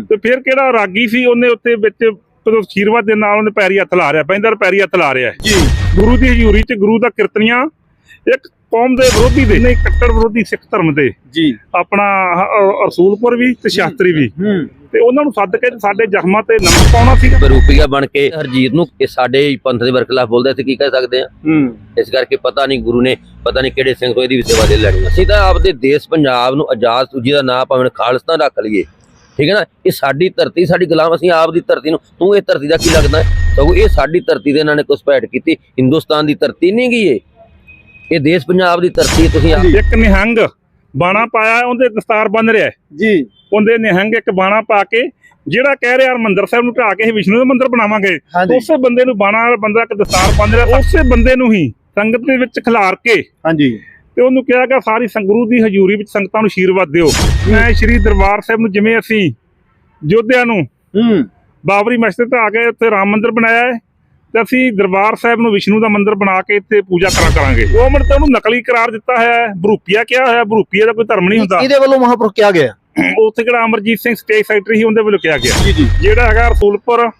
ਤੇ ਫਿਰ ਕਿਹੜਾ ਰਾਗੀ ਸੀ ਉਹਨੇ ਉੱਤੇ ਵਿੱਚ ਅਸ਼ੀਰਵਾਦ ਦੇ ਨਾਲ ਉਹਨੇ ਪੈਰੀ ਹੱਥ ਲਾ ਰਿਹਾ ਪੈਂਦਰ ਪੈਰੀ ਹੱਥ ਲਾ ਰਿਹਾ ਜੀ। ਗੁਰੂ ਦੀ ਹਜ਼ੂਰੀ 'ਚ ਗੁਰੂ ਦਾ ਕੀਰਤਨੀਆਂ ਇੱਕ ਕੌਮ ਦੇ ਵਿਰੋਧੀ ਦੇ ਨਹੀਂ ਕੱਟੜ ਵਿਰੋਧੀ ਸਿੱਖ ਧਰਮ ਦੇ। ਜੀ। ਆਪਣਾ ਰਸੂਲਪੁਰ ਵੀ ਤੇ ਸ਼ਾਸਤਰੀ ਵੀ। ਤੇ ਉਹਨਾਂ ਨੂੰ ਸੱਦ ਕੇ ਸਾਡੇ ਜ਼ਖਮਾਂ ਤੇ ਨਮਕ ਪਾਉਣਾ ਸੀਗਾ। ਰੂਪੀਆ ਬਣ ਕੇ ਹਰਜੀਤ ਨੂੰ ਇਹ ਸਾਡੇ ਹੀ ਪੰਥ ਦੇ ਵਰਖਲਾਫ ਬੋਲਦੇ ਤੇ ਕੀ ਕਹਿ ਸਕਦੇ ਆ? ਹੂੰ। ਇਸ ਕਰਕੇ ਪਤਾ ਨਹੀਂ ਗੁਰੂ ਨੇ ਪਤਾ ਨਹੀਂ ਕਿਹੜੇ ਸਿੰਘ ਤੋਂ ਇਹਦੀ ਸੇਵਾ ਦੇ ਲੈਣੀ ਅਸੀਂ ਤਾਂ ਆਪਦੇ ਦੇਸ਼ ਪੰਜਾਬ ਨੂੰ ਆਜ਼ਾਦ ਸੂਜੀ ਦਾ ਨਾਂ ਭਾਵੇਂ ਖਾਲਿਸਤਾਨ ਰੱਖ ਲਈਏ। ਠੀਕ ਹੈ ਨਾ? ਇਹ ਸਾਡੀ ਧਰਤੀ ਸਾਡੀ ਗੁਲਾਮ ਅਸੀਂ ਆਪ ਦੀ ਧਰਤੀ ਨੂੰ ਤੂੰ ਇਹ ਧਰਤੀ ਦਾ ਕੀ ਲੱਗਦਾ? ਸਗੋਂ ਇਹ ਸਾਡੀ ਧਰਤੀ ਦੇ ਇਹਨਾਂ ਨੇ ਘੁਸਪੈਠ ਕੀਤੀ। ਹਿੰਦੁਸਤਾਨ ਦੀ ਧਰਤੀ ਨਹੀਂ ਗਈ ਇਹ। ਇਹ ਦੇਸ਼ ਪੰਜਾਬ ਦੀ ਧਰਤੀ ਹੈ, ਤੁਸੀਂ ਆਪ ਇੱਕ ਨਿਹੰਗ ਬਾਣਾ ਪਾਇਆ ਉਹਦੇ ਦਸਤਾਰ ਬੰਨ ਰਿਹਾ ਹੈ। ਜੀ। ਉਹਦੇ ਨਿਹੰਗ ਇੱਕ ਬਾਣਾ ਪਾ ਕੇ ਜਿਹੜਾ ਕਹਿ ਰਿਹਾ ਹਰਮੰਦਰ ਸਾਹਿਬ ਨੂੰ ਢਾ ਕੇ ਅਸੀਂ ਵਿਸ਼ਨੂੰ ਦਾ ਮੰਦਿਰ ਬਣਾਵਾਂਗੇ। ਉਸੇ ਬੰਦੇ ਨੂੰ ਬਾਣਾ ਵਾਲਾ ਬੰਦਾ ਇੱਕ ਦਸਤਾਰ ਬੰਨ ਰਿਹਾ ਉਸੇ ਬੰਦੇ ਨੂੰ ਹੀ ਸੰਗਤ ਦੇ ਵਿੱਚ ਖਿਲਾਰ ਕੇ ਹਾਂਜੀ। ਤੇ ਉਹਨੂੰ ਕਿਹਾ ਕਿ ਸਾਰੀ ਸੰਗਰੂ ਦੀ ਹਜ਼ੂਰੀ ਵਿੱਚ ਸੰਗਤਾਂ ਨੂੰ ਆਸ਼ੀਰਵਾਦ ਦਿਓ। ਮੈਂ ਸ਼੍ਰੀ ਦਰਬਾਰ ਸਾਹਿਬ ਨੂੰ ਜਿਵੇਂ ਅਸੀਂ ਯੋਧਿਆਂ ਨੂੰ ਹੂੰ। ਬਾਬਰੀ ਮਸਜਿਦ ਤੇ ਆ ਕੇ ਉੱਥੇ ਰਾਮ ਮੰਦਿਰ ਬਣਾਇਆ ਹੈ ਤੇ ਅਸੀਂ ਦਰਬਾਰ ਸਾਹਿਬ ਨੂੰ ਵਿਸ਼ਨੂੰ ਦਾ ਮੰਦਿਰ ਬਣਾ ਕੇ ਇੱਥੇ ਪੂਜਾ ਕਰਾਂ ਕਰਾਂਗੇ। ਗਵਰਨਮੈਂਟ ਤੇ ਉਹਨੂੰ ਨਕਲੀ ਕਰਾਰ ਦਿੱਤਾ ਹੈ ਬਰੂਪੀਆ ਕਿਹਾ ਹੋਇਆ ਬਰੂਪੀਆ ਦਾ ਕੋਈ ਧਰਮ ਨਹੀਂ ਹੁੰਦਾ। ਇਹਦੇ ਵੱਲੋਂ ਮਹਾਂਪੁਰਖ ਕਿਹਾ ਗਿਆ? ਉੱਥੇ ਕਿਹੜਾ ਅਮਰਜੀਤ ਸਿੰਘ ਸਟੇਟ ਸੈਕਟਰੀ ਸੀ ਉਹਦੇ ਵੱਲੋਂ ਕਿਹਾ ਗਿਆ। ਜੀ ਜੀ। ਜਿਹੜਾ ਹੈਗਾ ਰਸੂਲਪੁਰ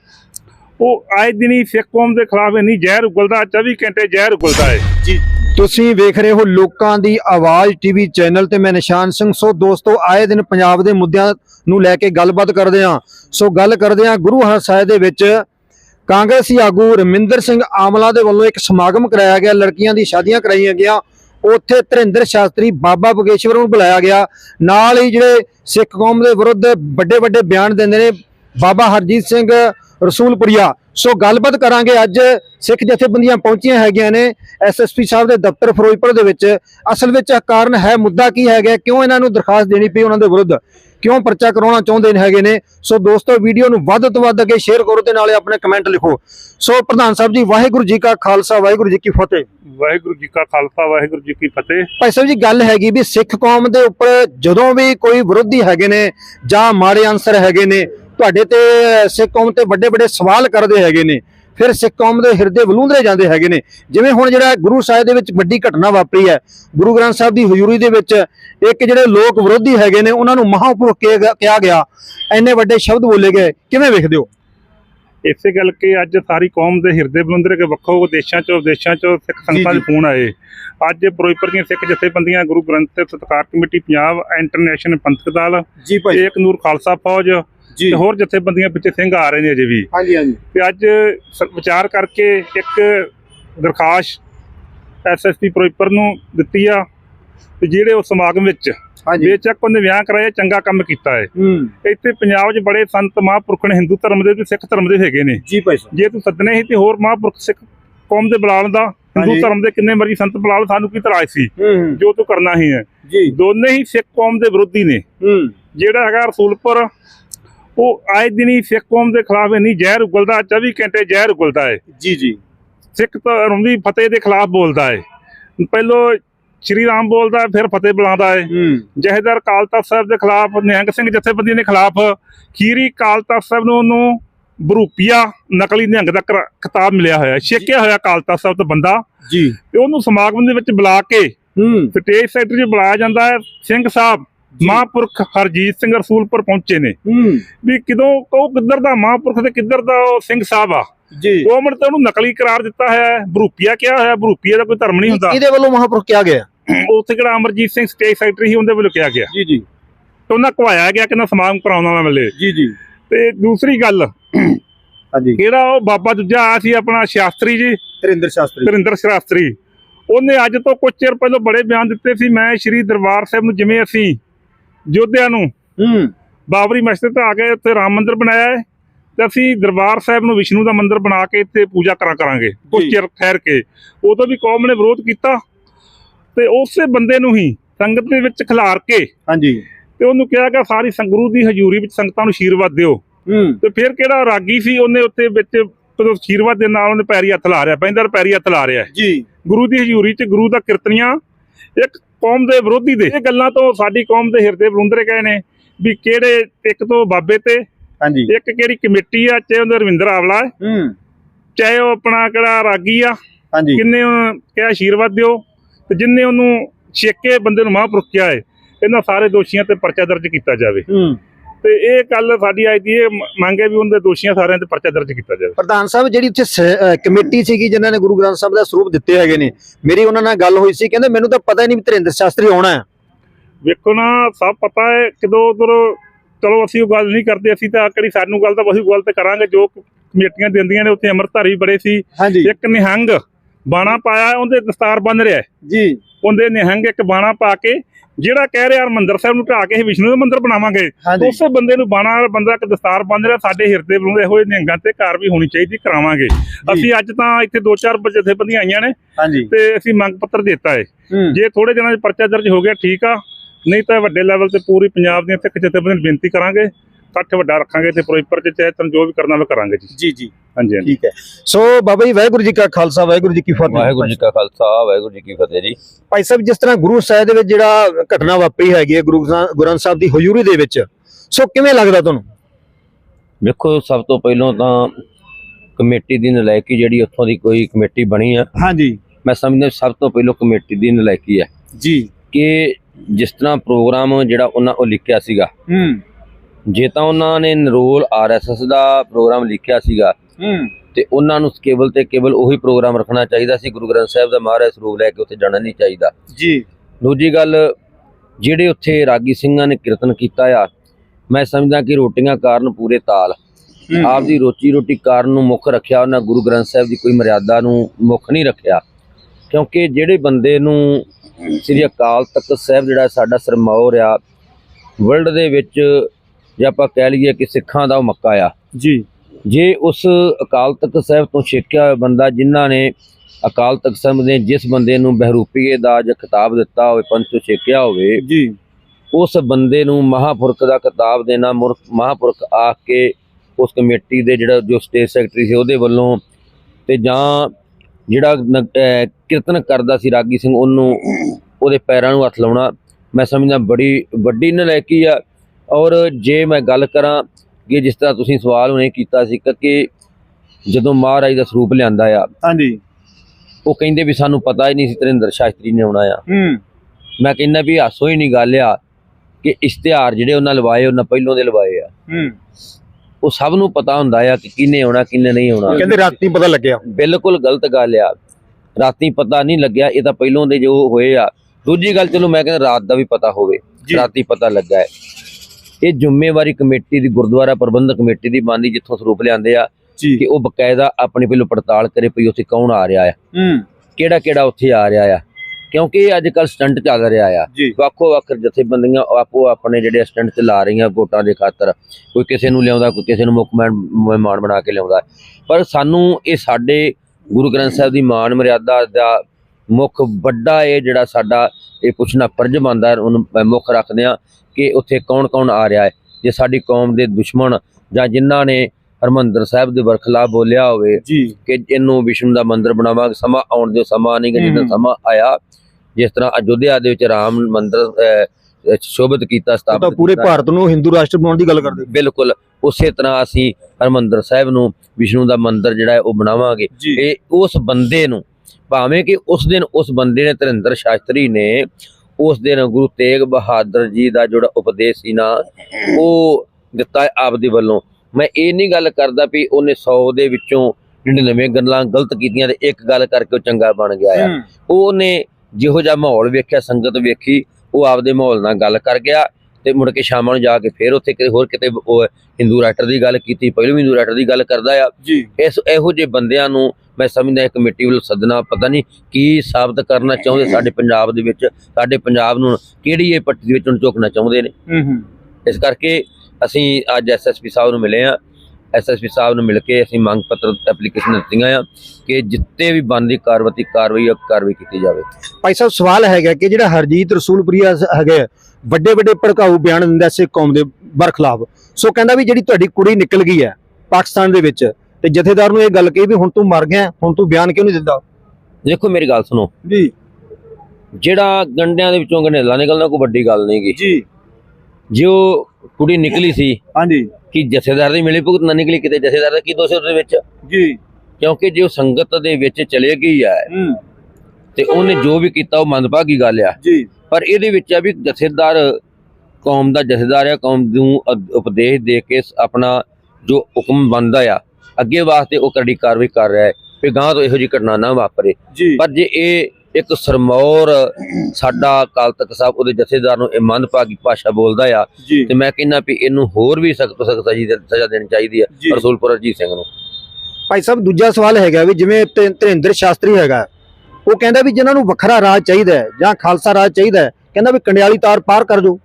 ਉਹ ਆਏ ਦਿਨੀ ਸਿੱਖ ਕੌਮ ਦੇ ਖਿਲਾਫ ਇੰਨੀ ਜ਼ਹਿਰ ਉਗਲਦਾ 24 ਘੰਟੇ ਜ਼ਹਿਰ ਉਗਲਦਾ ਹੈ। ਜੀ। ਤੁਸੀਂ ਵੇਖ ਰਹੇ ਹੋ ਲੋਕਾਂ ਦੀ ਆਵਾਜ਼ ਟੀਵੀ ਚੈਨਲ ਤੇ ਮੈਂ ਨਿਸ਼ਾਨ ਸਿੰਘ। ਸੋ ਦੋਸਤੋ, ਆਏ ਦਿਨ ਪੰਜਾਬ ਦੇ ਮੁੱਦਿਆਂ ਨੂੰ ਲੈ ਕੇ ਗੱਲਬਾਤ ਕਰਦੇ ਹਾਂ। ਸੋ ਗੱਲ ਕਰਦੇ ਹਾਂ ਗੁਰੂ ਹਰ ਸਾਹਿਬ ਦੇ ਵਿੱਚ। ਕਾਂਗਰਸੀ ਆਗੂ ਰਮਿੰਦਰ ਸਿੰਘ ਆਮਲਾ ਦੇ ਵੱਲੋਂ ਇੱਕ ਸਮਾਗਮ ਕਰਾਇਆ ਗਿਆ। ਲੜਕੀਆਂ ਦੀ ਸ਼ਾਦੀਆਂ ਕਰਾਈਆਂ ਗਿਆ ਉੱਥੇ ਧਰਿੰਦਰ ਸ਼ਾਸਤਰੀ, ਬਾਬਾ ਬਗੇਸ਼ਵਰ ਨੂੰ ਬੁਲਾਇਆ ਗਿਆ। ਨਾਲ ਹੀ ਜਿਹੜੇ ਸਿੱਖ ਕੌਮ ਦੇ ਵਿਰੁੱਧ ਵੱਡੇ ਵੱਡੇ ਬਿਆਨ ਦਿੰਦੇ ਨੇ ਬਾਬਾ ਹਰਜੀਤ ਸਿੰਘ ਰਸੂਲਪੁਰੀਆ। ਸੋ ਗੱਲਬਾਤ ਕਰਾਂਗੇ ਅੱਜ ਸਿੱਖ ਜਥੇਬੰਦੀਆਂ ਪਹੁੰਚੀਆਂ ਹੈਗੀਆਂ ਨੇ ਐਸਐਸਪੀ ਸਾਹਿਬ ਦੇ ਦਫ਼ਤਰ ਫਿਰੋਜ਼ਪੁਰ ਦੇ ਵਿੱਚ। ਅਸਲ ਵਿੱਚ ਕਾਰਨ ਹੈ ਮੁੱਦਾ ਕੀ ਹੈਗਾ ਕਿਉਂ ਇਹਨਾਂ ਨੂੰ ਦਰਖਾਸਤ ਦੇਣੀ ਪਈ ਉਹਨਾਂ ਦੇ ਵਿਰੁੱਧ? ਕਿਉਂ ਪਰਚਾ ਕਰਾਉਣਾ ਚਾਹੁੰਦੇ ਨੇ ਹੈਗੇ ਨੇ? ਸੋ ਦੋਸਤੋ ਵੀਡੀਓ ਨੂੰ ਵੱਧ ਤੋਂ ਵੱਧ ਅੱਗੇ ਸ਼ੇਅਰ ਕਰੋ ਤੇ ਨਾਲੇ ਆਪਣੇ ਕਮੈਂਟ ਲਿਖੋ। ਸੋ ਪ੍ਰਧਾਨ ਸਾਹਿਬ ਜੀ ਵਾਹਿਗੁਰੂ ਜੀ ਕਾ ਖਾਲਸਾ ਵਾਹਿਗੁਰੂ ਜੀ ਕੀ ਫਤਿਹ। ਵਾਹਿਗੁਰੂ ਜੀ ਕਾ ਖਾਲਸਾ ਵਾਹਿਗੁਰੂ ਜੀ ਕੀ ਫਤਿਹ। ਭਾਈ ਸਾਹਿਬ ਜੀ ਗੱਲ ਹੈਗੀ ਵੀ ਸਿੱਖ ਕੌਮ ਦੇ ਉੱਪਰ ਜਦੋਂ ਵੀ ਕੋਈ ਵਿਰੋਧੀ ਹੈਗੇ ਨੇ ਜਾਂ ਮਾੜੇ ਅਨਸਰ ਹੈਗੇ ਨੇ ਤੁਹਾਡੇ ਤੇ ਸਿੱਖ ਕੌਮ ਤੇ ਵੱਡੇ ਵੱਡੇ ਸਵਾਲ ਕਰਦੇ ਹੈਗੇ ਨੇ। ਫਿਰ ਸਿੱਖ ਕੌਮ ਦੇ ਹਿਰਦੇ ਵਲੂੰਦਰੇ ਜਾਂਦੇ ਹੈਗੇ ਨੇ। ਜਿਵੇਂ ਹੁਣ ਜਿਹੜਾ ਗੁਰੂ ਸਾਹਿਬ ਦੇ ਵਿੱਚ ਵੱਡੀ ਘਟਨਾ ਵਾਪਰੀ ਹੈ ਗੁਰੂ ਗ੍ਰੰਥ ਸਾਹਿਬ ਦੀ ਹਜ਼ੂਰੀ ਦੇ ਵਿੱਚ ਇੱਕ ਜਿਹੜੇ ਲੋਕ ਵਿਰੋਧੀ ਹੈਗੇ ਨੇ ਉਹਨਾਂ ਨੂੰ ਮਹਾਂਪੁਰਖ ਕਿਹਾ ਗਿਆ ਇੰਨੇ ਵੱਡੇ ਸ਼ਬਦ ਬੋਲੇ ਗਏ ਕਿਵੇਂ ਵੇਖਦੇ ਹੋ? ਇਸੇ ਗੱਲ ਕਿ ਅੱਜ ਸਾਰੀ ਕੌਮ ਦੇ ਹਿਰਦੇ ਬਲੰਦਰੇ ਕੇ ਵੱਖੋ ਦੇਸ਼ਾਂ ਚੋਂ ਵਿਦੇਸ਼ਾਂ ਚੋਂ ਸਿੱਖ ਸੰਗਤਾਂ ਦੇ। ਫੋਨ ਆਏ। ਅੱਜ ਫਿਰੋਜ਼ਪੁਰ ਦੀਆਂ ਸਿੱਖ ਜਥੇਬੰਦੀਆਂ ਗੁਰੂ ਗ੍ਰੰਥ ਸਾਹਿਬ ਸਤਕਾਰ ਕਮੇਟੀ ਪੰਜਾਬ ਇੰਟਰਨੈਸ਼ਨਲ ਪੰਥਕ ਦਲ ਜੀ ਏਕ ਨੂਰ ਖਾਲਸਾ ਫੌਜ ਤੇ ਹੋਰ ਜਥੇਬੰਦੀਆਂ ਪਿੱਛੇ ਸਿੰਘ ਆ ਰਹੇ ਨੇ ਅਜੇ ਵੀ। ਹਾਂਜੀ ਹਾਂਜੀ। ਤੇ ਅੱਜ ਸ- ਵਿਚਾਰ ਕਰਕੇ ਇੱਕ ਦਰਖਾਸਤ ਐਸਐਸਪੀ ਫਿਰੋਜ਼ਪੁਰ ਨੂੰ ਦਿੱਤੀ ਆ ਤੇ ਜਿਹੜੇ ਉਸ ਸਮਾਗਮ ਵਿੱਚ ਹਾਂਜੀ। ਬੇਸ਼ੱਕ ਉਹਨੇ ਵਿਆਹ ਕਰਾਇਆ ਚੰਗਾ ਕੰਮ ਕੀਤਾ ਹੈ। ਹੂੰ। ਇੱਥੇ ਪੰਜਾਬ 'ਚ ਬੜੇ ਸੰਤ ਮਹਾਂਪੁਰਖ ਨੇ ਹਿੰਦੂ ਧਰਮ ਦੇ ਤੇ ਸਿੱਖ ਧਰਮ ਦੇ ਹੈਗੇ ਨੇ। ਜੀ ਭਾਈ ਸਾਹਿਬ। ਜੇ ਤੂੰ ਸੱਦਣੇ ਸੀ ਤੇ ਹੋਰ ਮਹਾਂਪੁਰਖ ਸਿੱਖ ਕੌਮ ਦੇ ਬੁਲਾ ਲੈਂਦਾ ਹਿੰਦੂ ਹਾਂਜੀ। ਧਰਮ ਦੇ ਕਿੰਨੇ ਮਰਜ਼ੀ ਸੰਤ ਬੁਲਾ ਲਓ ਸਾਨੂੰ ਕੀ ਤਰਾਜ ਸੀ? ਹੂੰ। ਜੋ ਤੂੰ ਕਰਨਾ ਹੀ ਹੈ। ਜੀ। ਦੋਨੇ ਹੀ ਸਿੱਖ ਕੌਮ ਦੇ ਵਿਰੋਧੀ ਨੇ। ਹੂੰ। ਜਿਹੜਾ ਹੈਗਾ ਰਸੂਲਪੁਰ ਉਹ ਆਏ ਦਿਨੀ ਸਿੱਖ ਕੌਮ ਦੇ ਖਿਲਾਫ ਇੰਨੀ ਜ਼ਹਿਰ ਉਗਲਦਾ 24 ਘੰਟੇ ਜ਼ਹਿਰ ਉਗਲਦਾ ਹੈ ਜੀ ਜੀ। ਸਿੱਖ ਧਰਮ ਦੀ ਫਤਿਹ ਦੇ ਖਿਲਾਫ ਬੋਲਦਾ ਹੈ ਪਹਿਲੋ ਸ਼੍ਰੀ ਰਾਮ ਬੋਲਦਾ ਫਿਰ ਫਤਿਹ ਬੁਲਾਉਂਦਾ ਹੈ। ਜਹੇਦਾਰ ਕਾਲ ਤਖਤ ਸਾਹਿਬ ਦੇ ਖਿਲਾਫ ਨਿਹੰਗ ਸਿੰਘ ਜਥੇਬੰਦੀ ਦੇ ਖਿਲਾਫ ਖੀਰੀ ਕਾਲ ਤਖਤ ਸਾਹਿਬ ਨੂੰ ਉਹਨੂੰ ਬਰੂਪੀਆ ਨਕਲੀ ਨਿਹੰਗ ਦਾ ਖਿਤਾਬ ਮਿਲਿਆ ਹੋਇਆ। ਛੇਕਿਆ ਹੋਇਆ ਕਾਲ ਤਖਤ ਸਾਹਿਬ ਤੋਂ ਬੰਦਾ। ਜੀ। ਤੇ ਉਹਨੂੰ ਸਮਾਗਮ ਦੇ ਵਿੱਚ ਬੁਲਾ ਕੇ ਹੂੰ। ਸਟੇਜ ਸੈਕਟਰੀ ਬੁਲਾਇਆ ਜਾਂਦਾ ਹੈ ਸਿੰਘ ਸਾਹਿਬ ਮਹਾਂਪੁਰਖ ਹਰਜੀਤ ਸਿੰਘ ਰਸੂਲਪੁਰ ਪਹੁੰਚੇ ਨੇ। ਵੀ ਕਿਦੋਂ ਉਹ ਕਿੱਧਰ ਦਾ ਮਹਾਂਪੁਰਖ ਤੇ ਕਿੱਧਰ ਦਾ ਉਹ ਸਿੰਘ ਸਾਹਿਬ ਆ? ਜੀ। ਗਵਰਨਮੈਂਟ ਤੇ ਉਹਨੂੰ ਨਕਲੀ ਕਰਾਰ ਦਿੱਤਾ ਹੈ ਬਰੂਪੀਆ ਕਿਹਾ ਹੋਇਆ ਬਰੂਪੀਆ ਦਾ ਕੋਈ ਧਰਮ ਨਹੀਂ ਹੁੰਦਾ। ਇਹਦੇ ਵੱਲੋਂ ਮਹਾਂਪੁਰਖ ਕਿਹਾ ਗਿਆ? ਉੱਥੇ ਕਿਹੜਾ ਅਮਰਜੀਤ ਸਿੰਘ ਸਟੇਜ ਸੈਕਟਰੀ ਸੀ ਉਹਦੇ ਵੱਲੋਂ ਕਿਹਾ ਗਿਆ। ਜੀ ਜੀ। ਤੇ ਉਹਨਾਂ ਘਵਾਇਆ ਗਿਆ ਕਿ ਨਾ ਸਮਾਗਮ ਕਰਾਉਣਾ ਵਾਲੇ ਵੇਲੇ। ਜੀ ਜੀ। ਤੇ ਦੂਸਰੀ ਗੱਲ ਹਾਂਜੀ। ਕਿਹੜਾ ਉਹ ਬਾਬਾ ਦੂਜਾ ਆਇਆ ਸੀ ਆਪਣਾ ਸ਼ਾਸਤਰੀ ਜੀ? ਤਰਿੰਦਰ ਸ਼ਾਸਤਰੀ। ਤਰਿੰਦਰ ਸ਼ਾਸਤਰੀ। ਉਹਨੇ ਅੱਜ ਤੋਂ ਕੁਝ ਚਿਰ ਪਹਿਲਾਂ ਬੜੇ ਬਿਆਨ ਦਿੱਤੇ ਸੀ ਮੈਂ ਸ਼੍ਰੀ ਦਰਬਾਰ ਸਾਹਿਬ ਨੂੰ ਜਿਵੇਂ ਅਸੀਂ ਯੋਧਿਆਂ ਨੂੰ। ਹੂੰ। ਬਾਬਰੀ ਮਸਜਿਦ ਤੇ ਆ ਕੇ ਉੱਥੇ ਰਾਮ ਮੰਦਿਰ ਬਣਾਇਆ ਹੈ ਤੇ ਅਸੀਂ ਦਰਬਾਰ ਸਾਹਿਬ ਨੂੰ ਵਿਸ਼ਨੂੰ ਦਾ ਮੰਦਿਰ ਬਣਾ ਕੇ ਇੱਥੇ ਪੂਜਾ ਕਰਾਂ ਕਰਾਂਗੇ ਕੁਝ। ਚਿਰ ਠਹਿਰ ਕੇ। ਉਦੋਂ ਵੀ ਕੌਮ ਨੇ ਵਿਰੋਧ ਕੀਤਾ ਤੇ ਉਸੇ ਬੰਦੇ ਨੂੰ ਹੀ ਸੰਗਤ ਦੇ ਵਿੱਚ ਖਿਲਾਰ ਕੇ ਹਾਂਜੀ। ਤੇ ਉਹਨੂੰ ਕਿਹਾ ਕਿ ਸਾਰੀ ਸੰਗਰੂ ਦੀ ਹਜ਼ੂਰੀ ਵਿੱਚ ਸੰਗਤਾਂ ਨੂੰ ਆਸ਼ੀਰਵਾਦ ਦਿਓ। ਹੂੰ। ਤੇ ਫਿਰ ਕਿਹੜਾ ਰਾਗੀ ਸੀ ਉਹਨੇ ਉੱਤੇ ਵਿੱਚ ਜਦੋਂ ਅਸ਼ੀਰਵਾਦ ਦੇ ਨਾਲ ਉਹਨੇ ਪੈਰੀ ਹੱਥ ਲਾ ਰਿਹਾ ਪੈਂਦਰ ਪੈਰੀ ਹੱਥ ਲਾ ਰਿਹਾ। ਜੀ। ਗੁਰੂ ਦੀ ਹਜ਼ੂਰੀ 'ਚ ਗੁਰੂ ਦਾ ਕੀਰਤਨੀਆਂ ਇੱਕ ਕੌਮ ਦੇ ਵਿਰੋਧੀ ਦੇ। ਇਹ ਗੱਲਾਂ ਤੋਂ ਸਾਡੀ ਕੌਮ ਦੇ ਹਿਰਦੇ ਬਲੁੰਦਰੇ ਗਏ ਨੇ ਵੀ ਕਿਹੜੇ ਇੱਕ ਤੋਂ ਬਾਬੇ ਤੇ ਹਾਂਜੀ। ਇੱਕ ਕਿਹੜੀ ਕਮੇਟੀ ਆ ਚਾਹੇ ਉਹਦਾ ਰਵਿੰਦਰ ਆਵਲਾ ਹੈ, ਚਾਹੇ ਉਹ ਆਪਣਾ ਕਿਹੜਾ ਰਾਗੀ ਆ ਹਾਂਜੀ। ਕਿੰਨੇ ਉਹ ਕਿਹਾ ਆਸ਼ੀਰਵਾਦ ਦਿਓ ਤੇ ਜਿੰਨੇ ਉਹਨੂੰ ਛੇਕੇ ਬੰਦੇ ਨੂੰ ਮਹਾਂਪੁਰਖ ਕਿਹਾ ਹੈ ਇਹਨਾਂ ਸਾਰੇ ਦੋਸ਼ੀਆਂ ਤੇ ਪਰਚਾ ਦਰਜ ਕੀਤਾ ਜਾਵੇ। ਹੂੰ। ਤੇ ਇਹ ਕੱਲ ਸਾਡੀ ਆਈ ਦੀ ਇਹ ਮੰਗ ਹੈ ਵੀ ਉਹਨਾਂ ਦੇ ਦੋਸ਼ੀਆਂ ਸਾਰਿਆਂ ਤੇ ਪਰਚਾ ਦਰਜ ਕੀਤਾ ਜਾਵੇ। ਪ੍ਰਧਾਨ ਸਾਹਿਬ ਜਿਹੜੀ ਉੱਥੇ ਕਮੇਟੀ ਸੀਗੀ ਜਿਨ੍ਹਾਂ ਨੇ ਗੁਰੂ ਗ੍ਰੰਥ ਸਾਹਿਬ ਦਾ ਸਰੂਪ ਦਿੱਤੇ ਹੈਗੇ ਨੇ ਮੇਰੀ ਉਹਨਾਂ ਨਾਲ ਗੱਲ ਹੋਈ ਸੀ ਕਹਿੰਦੇ ਮੈਨੂੰ ਤਾਂ ਪਤਾ ਹੀ ਨਹੀਂ ਧਰਿੰਦਰ ਸ਼ਾਸਤਰੀ ਆਉਣਾ ਹੈ। ਵੇਖੋ ਨਾ ਸਭ ਪਤਾ ਹੈ ਕਿਦੋਂ ਉਧਰ ਚਲੋ ਅਸੀਂ ਉਹ ਗੱਲ ਨਹੀਂ ਕਰਦੇ ਅਸੀਂ ਤਾਂ ਕਿਹੜੀ ਸਾਨੂੰ ਗੱਲ ਤਾਂ ਅਸੀਂ ਗੱਲ ਤੇ ਕਰਾਂਗੇ ਜੋ ਕਮੇਟੀਆਂ ਦਿੰਦੀਆਂ ਨੇ ਉੱਥੇ ਅੰਮ੍ਰਿਤਧਾਰੀ ਬੜੇ ਸੀ। ਇੱਕ ਨਿਹੰਗ ਬਾਣਾ ਪਾਇਆ ਉਹਦੇ ਦਸਤਾਰ ਬੰਨ ਰਿਹਾ। ਜੀ। ਉਹਦੇ ਨਿਹੰਗ ਇੱਕ ਬਾਣਾ ਪਾ ਕੇ ਜਿਹੜਾ ਕਹਿ ਰਿਹਾ ਹਰਮੰਦਰ ਸਾਹਿਬ ਨੂੰ ਢਾਹ ਕੇ ਅਸੀਂ ਵਿਸ਼ਨੂੰ ਦਾ ਮੰਦਿਰ ਬਣਾਵਾਂਗੇ ਉਸੇ ਬੰਦੇ ਨੂੰ ਬਾਣਾ ਵਾਲਾ ਬੰਦਾ ਇੱਕ ਦਸਤਾਰ ਬੰਨ ਰਿਹਾ ਸਾਡੇ ਹਿਰਦੇ ਨੂੰ ਇਹੋ ਜਿਹੇ ਨਿਹੰਗਾਂ ਤੇ ਕਾਰਵਾਈ ਹੋਣੀ ਚਾਹੀਦੀ ਕਰਾਵਾਂਗੇ। ਅਸੀਂ ਅੱਜ ਤਾਂ ਇੱਥੇ ਦੋ ਚਾਰ ਜਥੇਬੰਦੀਆਂ ਆਈਆਂ ਨੇ ਤੇ ਅਸੀਂ ਮੰਗ ਪੱਤਰ ਦਿੱਤਾ ਹੈ। ਜੇ ਥੋੜੇ ਦਿਨਾਂ 'ਚ ਪਰਚਾ ਦਰਜ ਹੋ ਗਿਆ ਠੀਕ ਆ। ਨਹੀਂ ਤਾਂ ਵੱਡੇ ਲੈਵਲ ਤੇ ਪੂਰੀ ਪੰਜਾਬ ਦੀਆਂ ਸਿੱਖ ਜਥੇਬੰਦੀਆਂ ਬੇਨਤੀ ਕਰਾਂਗੇ। ਇਕੱਠ ਵੱਡਾ ਰੱਖਾਂਗੇ ਤੇ ਫਿਰੋਜ਼ਪੁਰ 'ਚ ਚਾਹੇ ਤੁਹਾਨੂੰ ਜੋ ਵੀ ਕਰਨਾ ਉਹ ਕਰਾਂਗੇ ਜੀ। ਜੀ ਜੀ। ਹਾਂਜੀ ਹਾਂਜੀ। ਠੀਕ ਹੈ। ਸੋ ਬਾਬਾ ਜੀ ਵਾਹਿਗੁਰੂ ਜੀ ਕਾ ਖਾਲਸਾ ਵਾਹਿਗੁਰੂ ਜੀ ਕੀ ਫਤਿਹ। ਵਾਹਿਗੁਰੂ ਜੀ ਕਾ ਖਾਲਸਾ ਵਾਹਿਗੁਰੂ ਜੀ ਕੀ ਫਤਿਹ ਜੀ। ਭਾਈ ਸਾਹਿਬ ਜਿਸ ਤਰ੍ਹਾਂ ਗੁਰੂ ਸਾਹਿਬ ਦੇ ਵਿੱਚ ਜਿਹੜਾ ਘਟਨਾ ਵਾਪਰੀ ਹੈਗੀ ਹੈ ਗੁਰੂ ਗ੍ਰੰਥ ਗੁਰੂ ਗ੍ਰੰਥ ਸਾਹਿਬ ਦੀ ਹਜ਼ੂਰੀ ਦੇ ਵਿੱਚ ਸੋ ਕਿਵੇਂ ਲੱਗਦਾ ਤੁਹਾਨੂੰ? ਵੇਖੋ ਸਭ ਤੋਂ ਪਹਿਲਾਂ ਤਾਂ ਕਮੇਟੀ ਦੀ ਨਲਾਇਕੀ ਜਿਹੜੀ ਉੱਥੋਂ ਦੀ ਕੋਈ ਕਮੇਟੀ ਬਣੀ ਆ। ਹਾਂਜੀ। ਮੈਂ ਸਮਝਦਾ ਸਭ ਤੋਂ ਪਹਿਲਾਂ ਕਮੇਟੀ ਦੀ ਨਲਾਇਕੀ ਹੈ। ਜੀ। ਕਿ ਜਿਸ ਤਰ੍ਹਾਂ ਪ੍ਰੋਗਰਾਮ ਜਿਹੜਾ ਉਹਨਾਂ ਉਹ ਲਿਖਿਆ ਸੀਗਾ ਹੂੰ। ਜੇ ਤਾਂ ਉਹਨਾਂ ਨੇ ਨਰੋਲ ਆਰਐਸਐਸ ਦਾ ਪ੍ਰੋਗਰਾਮ ਲਿਖਿਆ ਸੀਗਾ ਤੇ ਉਹਨਾਂ ਨੂੰ ਕੇਵਲ ਤੇ ਕੇਵਲ ਉਹੀ ਪ੍ਰੋਗਰਾਮ ਰੱਖਣਾ ਚਾਹੀਦਾ ਸੀ ਗੁਰੂ ਗ੍ਰੰਥ ਸਾਹਿਬ ਦਾ ਮਹਾਰਾਜ ਸਰੂਪ ਲੈ ਕੇ ਉੱਥੇ ਜਾਣਾ ਨਹੀਂ ਚਾਹੀਦਾ। ਜੀ। ਦੂਜੀ ਗੱਲ ਜਿਹੜੇ ਉੱਥੇ ਰਾਗੀ ਸਿੰਘਾਂ ਨੇ ਕੀਰਤਨ ਕੀਤਾ ਆ ਮੈਂ ਸਮਝਦਾ ਕਿ ਰੋਟੀਆਂ ਕਾਰਨ ਪੂਰੇ ਤਾਲ। ਹੂੰ। ਆਪਦੀ ਰੋਜੀ ਰੋਟੀ ਕਾਰਨ ਨੂੰ ਮੁੱਖ ਰੱਖਿਆ ਉਹਨਾਂ ਗੁਰੂ ਗ੍ਰੰਥ ਸਾਹਿਬ ਦੀ ਕੋਈ ਮਰਿਆਦਾ ਨੂੰ ਮੁੱਖ ਨਹੀਂ ਰੱਖਿਆ। ਕਿਉਂਕਿ ਜਿਹੜੇ ਬੰਦੇ ਨੂੰ ਸ੍ਰੀ ਅਕਾਲ ਤਖਤ ਸਾਹਿਬ ਜਿਹੜਾ ਸਾਡਾ ਸਰਮੌਰ ਆ ਵਰਲਡ ਦੇ ਵਿੱਚ ਜੇ ਆਪਾਂ ਕਹਿ ਲਈਏ ਕਿ ਸਿੱਖਾਂ ਦਾ ਉਹ ਮੱਕਾ ਆ। ਜੀ। ਜੇ ਉਸ ਅਕਾਲ ਤਖਤ ਸਾਹਿਬ ਤੋਂ ਛੇਕਿਆ ਹੋਇਆ ਬੰਦਾ ਜਿਨ੍ਹਾਂ ਨੇ ਅਕਾਲ ਤਖਤ ਸਾਹਿਬ ਨੇ ਜਿਸ ਬੰਦੇ ਨੂੰ ਬਹਿਰੂਪੀਏ ਦਾ ਜ ਖਿਤਾਬ ਦਿੱਤਾ ਹੋਵੇ ਪੰਥ ਤੋਂ ਛੇਕਿਆ ਹੋਵੇ ਜੀ। ਉਸ ਬੰਦੇ ਨੂੰ ਮਹਾਪੁਰਖ ਦਾ ਖਿਤਾਬ ਦੇਣਾ ਮਹਾਪੁਰਖ ਆ ਕੇ ਉਸ ਕਮੇਟੀ ਦੇ ਜਿਹੜਾ ਜੋ ਸਟੇਟ ਸੈਕਟਰੀ ਸੀ ਉਹਦੇ ਵੱਲੋਂ ਤੇ ਜਾਂ ਜਿਹੜਾ ਕੀਰਤਨ ਕਰਦਾ ਸੀ ਰਾਗੀ ਸਿੰਘ ਉਹਨੂੰ ਉਹਦੇ ਪੈਰਾਂ ਨੂੰ ਹੱਥ ਲਾਉਣਾ ਮੈਂ ਸਮਝਦਾ ਬੜੀ ਵੱਡੀ ਨਲਾਇਕੀ ਆ। ਔਰ ਜੇ ਮੈਂ ਗੱਲ ਕਰਾਂ ਕਿ ਜਿਸ ਤਰ੍ਹਾਂ ਤੁਸੀਂ ਸਵਾਲ ਹੁਣੇ ਕੀਤਾ ਸੀ ਕਿ ਜਦੋਂ ਮਹਾਰਾਜ ਦਾ ਸਰੂਪ ਲਿਆਂਦਾ ਆ ਹਾਂਜੀ। ਉਹ ਕਹਿੰਦੇ ਵੀ ਸਾਨੂੰ ਪਤਾ ਹੀ ਨਹੀਂ ਸੀ ਤਰਿੰਦਰ ਸ਼ਾਸਤਰੀ ਨੇ ਆਉਣਾ ਆ। ਹੂੰ। ਮੈਂ ਕਹਿੰਦਾ ਵੀ ਹਾਸੋ ਹੀ ਨਹੀਂ ਗੱਲ ਆ ਕਿ ਇਸ਼ਤਿਹਾਰ ਜਿਹੜੇ ਉਹਨਾਂ ਲਵਾਏ ਉਹਨਾਂ ਪਹਿਲੋਂ ਦੇ ਲਵਾਏ ਆ। ਹੂੰ। ਉਹ ਸਭ ਨੂੰ ਪਤਾ ਹੁੰਦਾ ਆ ਕਿ ਕਿਹਨੇ ਆਉਣਾ ਕਿਹਨੇ ਨਹੀਂ ਆਉਣਾ। ਕਹਿੰਦੇ ਰਾਤੀ ਪਤਾ ਲੱਗਿਆ। ਬਿਲਕੁਲ ਗਲਤ ਗੱਲ ਆ। ਰਾਤੀ ਪਤਾ ਨਹੀਂ ਲੱਗਿਆ ਇਹ ਤਾਂ ਪਹਿਲੋਂ ਦੇ ਜੋ ਹੋਏ ਆ। ਦੂਜੀ ਗੱਲ ਚਲੋ ਮੈਂ ਕਹਿੰਦਾ ਰਾਤ ਦਾ ਵੀ ਪਤਾ ਹੋਵੇ। ਰਾਤੀ ਪਤਾ ਲੱਗਾ ਹੈ। ਇਹ ਜ਼ਿੰਮੇਵਾਰੀ ਕਮੇਟੀ ਦੀ ਗੁਰਦੁਆਰਾ ਪ੍ਰਬੰਧਕ ਕਮੇਟੀ ਦੀ ਬਣਦੀ ਜਿੱਥੋਂ ਸਰੂਪ ਲਿਆਂਦੇ ਆ ਕਿ ਉਹ ਬਕਾਇਦਾ ਆਪਣੀ ਪਹਿਲੋਂ ਪੜਤਾਲ ਕਰੇ ਭਈ ਉੱਥੇ ਕੌਣ ਆ ਰਿਹਾ ਆ। ਕਿਹੜਾ ਕਿਹੜਾ ਉੱਥੇ ਆ ਰਿਹਾ ਆ। ਕਿਉਂਕਿ ਅੱਜ ਕੱਲ ਸਟੰਟ ਚੱਲ ਰਿਹਾ ਆ। ਵੱਖੋ ਵੱਖ ਜਥੇਬੰਦੀਆਂ ਆਪੋ ਆਪਣੇ ਜਿਹੜੇ ਸਟੈਂਡ ਤੇ ਲਾ ਰਹੀਆਂ ਵੋਟਾਂ ਦੇ ਖਾਤਰ। ਕੋਈ ਕਿਸੇ ਨੂੰ ਲਿਆਉਂਦਾ ਕੋਈ ਕਿਸੇ ਨੂੰ ਮੁੱਖ ਮਹਿ- ਮਹਿਮਾਨ ਬਣਾ ਕੇ ਲਿਆਉਂਦਾ। ਪਰ ਸਾਨੂੰ ਇਹ ਸਾਡੇ ਗੁਰੂ ਗ੍ਰੰਥ ਸਾਹਿਬ ਦੀ ਮਾਨ ਮਰਿਆਦਾ ਦਾ ਮੁੱਖ ਵੱਡਾ ਇਹ ਜਿਹੜਾ ਸਾਡਾ ਇਹ ਪੁੱਛਣਾ ਫਰਜ਼ ਬਣਦਾ ਉਹਨੂੰ ਮੁੱਖ ਰੱਖਦੇ ਆ ਕਿ ਉੱਥੇ ਕੌਣ ਕੌਣ ਆ ਰਿਹਾ ਹੈ ਜੇ ਸਾਡੀ ਕੌਮ ਦੇ ਦੁਸ਼ਮਣ ਜਾਂ ਜਿਨ੍ਹਾਂ ਨੇ ਹਰਮੰਦਰ ਸਾਹਿਬ ਦੇ ਬਰਖਲਾਫ ਬੋਲਿਆ ਹੋਵੇ ਕਿ ਇਹਨੂੰ ਵਿਸ਼ਨੂੰ ਦਾ ਮੰਦਿਰ ਬਣਾਵਾਂਗੇ ਸਮਾਂ ਆਉਣ ਦੇ ਸਮਾਂ ਨਹੀਂ ਗਾ ਜਦੋਂ। ਸਮਾਂ ਆਇਆ ਜਿਸ ਤਰ੍ਹਾਂ ਅਯੁੱਧਿਆ ਦੇ ਵਿੱਚ ਰਾਮ ਮੰਦਿਰ ਸ਼ੋਭਿਤ ਕੀਤਾ ਤਾਂ ਸਥਾਪਿਤ ਪੂਰੇ। ਭਾਰਤ ਨੂੰ ਹਿੰਦੂ ਰਾਸ਼ਟਰ ਬਣਾਉਣ ਦੀ ਗੱਲ ਕਰਦੇ ਬਿਲਕੁਲ ਉਸੇ ਤਰ੍ਹਾਂ ਅਸੀਂ ਹਰਮੰਦਰ ਸਾਹਿਬ ਨੂੰ ਵਿਸ਼ਨੂੰ ਦਾ ਮੰਦਿਰ ਜਿਹੜਾ ਹੈ ਉਹ ਬਣਾਵਾਂਗੇ ਇਹ ਉਸ ਬੰਦੇ ਨੂੰ ਭਾਵੇਂ ਕਿ ਉਸ ਦਿਨ ਉਸ ਬੰਦੇ ਨੇ ਤਰਿੰਦਰ ਸ਼ਾਸਤਰੀ ਨੇ ਉਸ ਦਿਨ ਗੁਰੂ ਤੇਗ ਬਹਾਦਰ ਜੀ ਦਾ ਜਿਹੜਾ ਉਪਦੇਸ਼ ਸੀ ਨਾ ਉਹ ਦਿੱਤਾ ਆਪ ਦੇ ਵੱਲੋਂ। ਮੈਂ ਇਹ ਨਹੀਂ ਗੱਲ ਕਰਦਾ ਵੀ ਉਹਨੇ 100 ਦੇ ਵਿੱਚੋਂ 99 ਗੱਲਾਂ ਗਲਤ ਕੀਤੀਆਂ ਤੇ ਇੱਕ ਗੱਲ ਕਰਕੇ ਉਹ ਚੰਗਾ ਬਣ ਗਿਆ ਆ। ਉਹਨੇ ਜਿਹੋ ਜਿਹਾ ਮਾਹੌਲ ਵੇਖਿਆ ਸੰਗਤ ਵੇਖੀ ਉਹ ਆਪਦੇ ਮਾਹੌਲ ਨਾਲ ਗੱਲ ਕਰ ਗਿਆ। ਤੇ ਮੁੜ ਕੇ ਸ਼ਾਮਾਂ ਨੂੰ ਜਾ ਕੇ ਫਿਰ ਉੱਥੇ ਕਿਤੇ ਹੋਰ ਕਿਤੇ ਉਹ ਹਿੰਦੂ ਰਾਸ਼ਟਰ ਦੀ ਗੱਲ ਕੀਤੀ ਪਹਿਲਾਂ ਹਿੰਦੂ ਰਾਸ਼ਟਰ ਦੀ ਗੱਲ ਕਰਦਾ ਆ। ਇਸ ਇਹੋ ਜਿਹੇ ਬੰਦਿਆਂ ਨੂੰ ਮੈਂ ਸਮਝਦਾ ਇਹ ਕਮੇਟੀ ਵੱਲੋਂ ਸੱਦਣਾ ਪਤਾ ਨਹੀਂ ਕੀ ਸਾਬਤ ਕਰਨਾ ਚਾਹੁੰਦੇ ਸਾਡੇ ਪੰਜਾਬ ਦੇ ਵਿੱਚ ਸਾਡੇ ਪੰਜਾਬ ਨੂੰ ਕਿਹੜੀ ਇਹ ਪੱਟੀ ਦੇ ਵਿੱਚ ਝੋਕਣਾ ਚਾਹੁੰਦੇ ਨੇ। ਇਸ ਕਰਕੇ ਅਸੀਂ ਅੱਜ ਐਸਐਸਪੀ ਸਾਹਿਬ ਨੂੰ ਮਿਲੇ ਆ। ਐਸਐਸਪੀ ਸਾਹਿਬ ਨੂੰ ਮਿਲ ਕੇ ਅਸੀਂ ਮੰਗ ਪੱਤਰ ਐਪਲੀਕੇਸ਼ਨ ਦਿੱਤੀਆਂ ਆ ਕਿ ਜਿੱਤੇ ਵੀ ਬਣਦੀ ਕਾਰਵਾਈ ਕਾਰਵਾਈ ਕਾਰਵਾਈ ਕੀਤੀ ਜਾਵੇ। ਭਾਈ ਸਾਹਿਬ ਸਵਾਲ ਹੈਗਾ ਕਿ ਜਿਹੜਾ ਹਰਜੀਤ ਰਸੂਲਪੁਰੀਆ ਸ- ਹੈਗਾ ਵੱਡੇ ਵੱਡੇ ਭੜਕਾਊ ਬਿਆਨ ਦਿੰਦਾ ਸਿੱਖ ਕੌਮ ਦੇ ਬਰਖਲਾਫ। ਸੋ ਕਹਿੰਦਾ ਵੀ ਜਿਹੜੀ ਤੁਹਾਡੀ ਕੁੜੀ ਨਿਕਲ ਗਈ ਹੈ ਪਾਕਿਸਤਾਨ ਦੇ ਵਿੱਚ ਤੇ ਜਥੇਦਾਰ ਨੂੰ ਇਹ ਗੱਲ ਕਹੀ ਵੀ ਹੁਣ ਤੂੰ ਮਰ ਗਿਆ ਹੁਣ ਤੂੰ ਬਿਆਨ ਕਿਉਂ ਨਹੀਂ ਦਿੰਦਾ? ਦੇਖੋ ਮੇਰੀ ਗੱਲ ਸੁਣੋ। ਜੀ। ਜਿਹੜਾ ਗੰਡਿਆਂ ਦੇ ਵਿੱਚੋਂ ਗੰਡੇਲਾ ਨਿਕਲਣਾ ਕੋਈ ਵੱਡੀ ਗੱਲ ਨਹੀਂ ਗੀ। ਜੀ। ਜੇ ਕੁੜੀ ਨਿਕਲੀ ਸੀ ਹਾਂਜੀ। ਕਿ ਜਥੇਦਾਰ ਦੀ ਮਿਲੀ ਭੁਗਤ ਨਾ ਨਿਕਲੀ ਕਿਤੇ ਜਥੇਦਾਰ ਦਾ ਕੀ ਦੋਸ਼ ਉਹਦੇ ਵਿੱਚ? ਜੀ। ਕਿਉਂਕਿ ਜੇ ਉਹ ਸੰਗਤ ਦੇ ਵਿੱਚ ਚਲੇ ਗਈ ਹੈ ਤੇ ਉਹਨੇ ਜੋ ਵੀ ਕੀਤਾ ਉਹ ਮੰਦਭਾਗੀ ਗੱਲ ਆ। ਜੀ। ਪਰ ਇਹਦੇ ਵਿੱਚ ਆ ਵੀ ਜਥੇਦਾਰ ਕੌਮ ਦਾ ਜਥੇਦਾਰ ਆ ਕੌਮ ਨੂੰ ਉਪਦੇਸ਼ ਦੇ ਕੇ ਆਪਣਾ ਜੋ ਹੁਕਮ ਬਣਦਾ ਆ ਅੱਗੇ ਵਾਸਤੇ ਉਹ ਕਰੜੀ ਕਾਰਵਾਈ ਕਰ ਰਿਹਾ ਹੈ ਵੀ ਗਾਂ ਤੋਂ ਇਹੋ ਜਿਹੀ ਘਟਨਾ ਨਾ ਵਾਪਰੇ। ਜੀ। ਪਰ ਜੇ ਇਹ ਇੱਕ ਸਰਮੌਰ ਸਾਡਾ ਕਾਲ ਤੱਕ ਸਾਹਿਬ ਉਹਦੇ ਜਥੇਦਾਰ ਨੂੰ ਇਹ ਮੰਦਭਾਗੀ ਭਾਸ਼ਾ ਬੋਲਦਾ ਆ। ਜੀ। ਤੇ ਮੈਂ ਕਹਿੰਦਾ ਵੀ ਇਹਨੂੰ ਹੋਰ ਵੀ ਸਖਤ ਤੋਂ ਸਖਤ ਸਜ਼ਾ ਦੇਣੀ ਚਾਹੀਦੀ ਹੈ ਜੀ। ਰਸੂਲਪੁਰ ਅਜੀਤ ਸਿੰਘ ਨੂੰ। ਭਾਈ ਸਾਹਿਬ ਦੂਜਾ ਸਵਾਲ ਹੈਗਾ ਵੀ ਜਿਵੇਂ ਧਿਰੇਂਦਰ ਸ਼ਾਸਤਰੀ ਹੈਗਾ ਉਹ ਕਹਿੰਦਾ ਵੀ ਜਿਨ੍ਹਾਂ ਨੂੰ ਵੱਖਰਾ ਰਾਜ ਚਾਹੀਦਾ ਹੈ ਜਾਂ ਖਾਲਸਾ ਰਾਜ ਚਾਹੀਦਾ ਹੈ ਕਹਿੰਦਾ ਵੀ ਕੰਡਿਆਲੀ ਤਾਰ ਪਾਰ ਕਰ ਦਿਓ